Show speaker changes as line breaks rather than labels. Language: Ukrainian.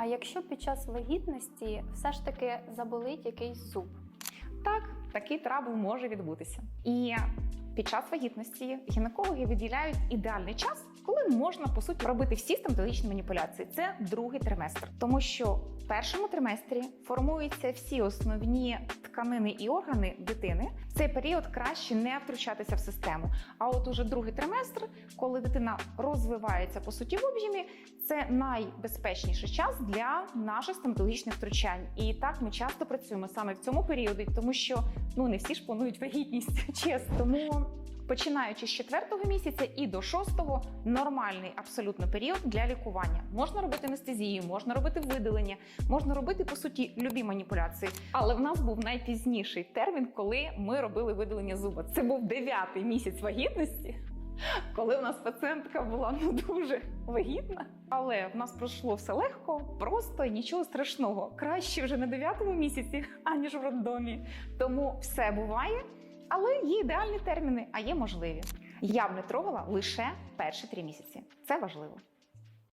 А якщо під час вагітності все ж таки заболить якийсь зуб?
Так, такий трабл може відбутися. І під час вагітності гінекологи виділяють ідеальний час, коли можна по суті робити всі стоматологічні маніпуляції. Це другий триместр, тому що в першому триместрі формуються всі основні тканини і органи дитини. В цей період краще не втручатися в систему. А от уже другий триместр, коли дитина розвивається по суті в об'ємі, це найбезпечніший час для наших стоматологічних втручань. І так ми часто працюємо саме в цьому періоді, тому що ну не всі ж планують вагітність, чесно. Тому починаючи з четвертого місяця і до шостого нормальний абсолютно період для лікування. Можна робити анестезію, можна робити видалення, можна робити по суті любі маніпуляції. Але в нас був найпізніший термін, коли ми робили видалення зуба. Це був дев'ятий місяць вагітності. Коли в нас пацієнтка була ну дуже вагітна, але в нас пройшло все легко, просто і нічого страшного. Краще вже на дев'ятому місяці, аніж в роддомі. Тому все буває, але є ідеальні терміни, а є можливі. Я б не трогала лише перші три місяці. Це важливо.